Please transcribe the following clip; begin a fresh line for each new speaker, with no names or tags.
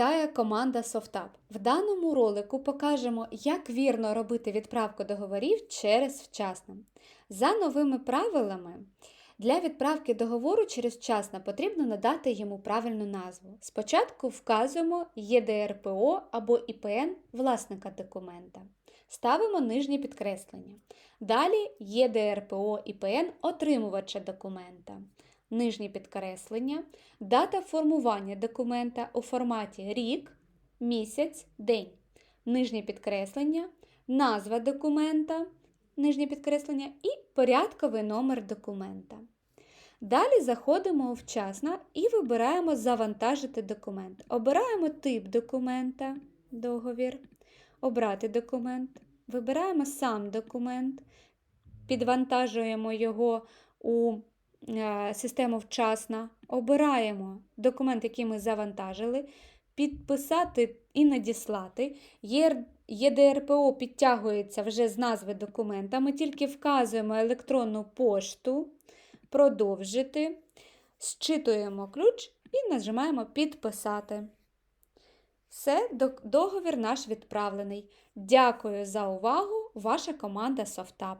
вітає команда SoftUp. В даному ролику покажемо, як вірно робити відправку договорів через вчасно. За новими правилами, для відправки договору через вчасно потрібно надати йому правильну назву. Спочатку вказуємо ЄДРПО або ІПН власника документа. Ставимо нижнє підкреслення. Далі ЄДРПО ІПН отримувача документа. Нижнє підкреслення, дата формування документа у форматі рік, місяць, день. Нижнє підкреслення, назва документа, нижнє підкреслення і порядковий номер документа. Далі заходимо у вчасно і вибираємо Завантажити документ. Обираємо тип документа, договір, обрати документ, вибираємо сам документ, підвантажуємо його у систему вчасно, обираємо документ, який ми завантажили, підписати і надіслати. ЄДРПО підтягується вже з назви документа. Ми тільки вказуємо електронну пошту, продовжити, зчитуємо ключ і нажимаємо Підписати. Все, договір наш відправлений. Дякую за увагу, ваша команда SoftUp.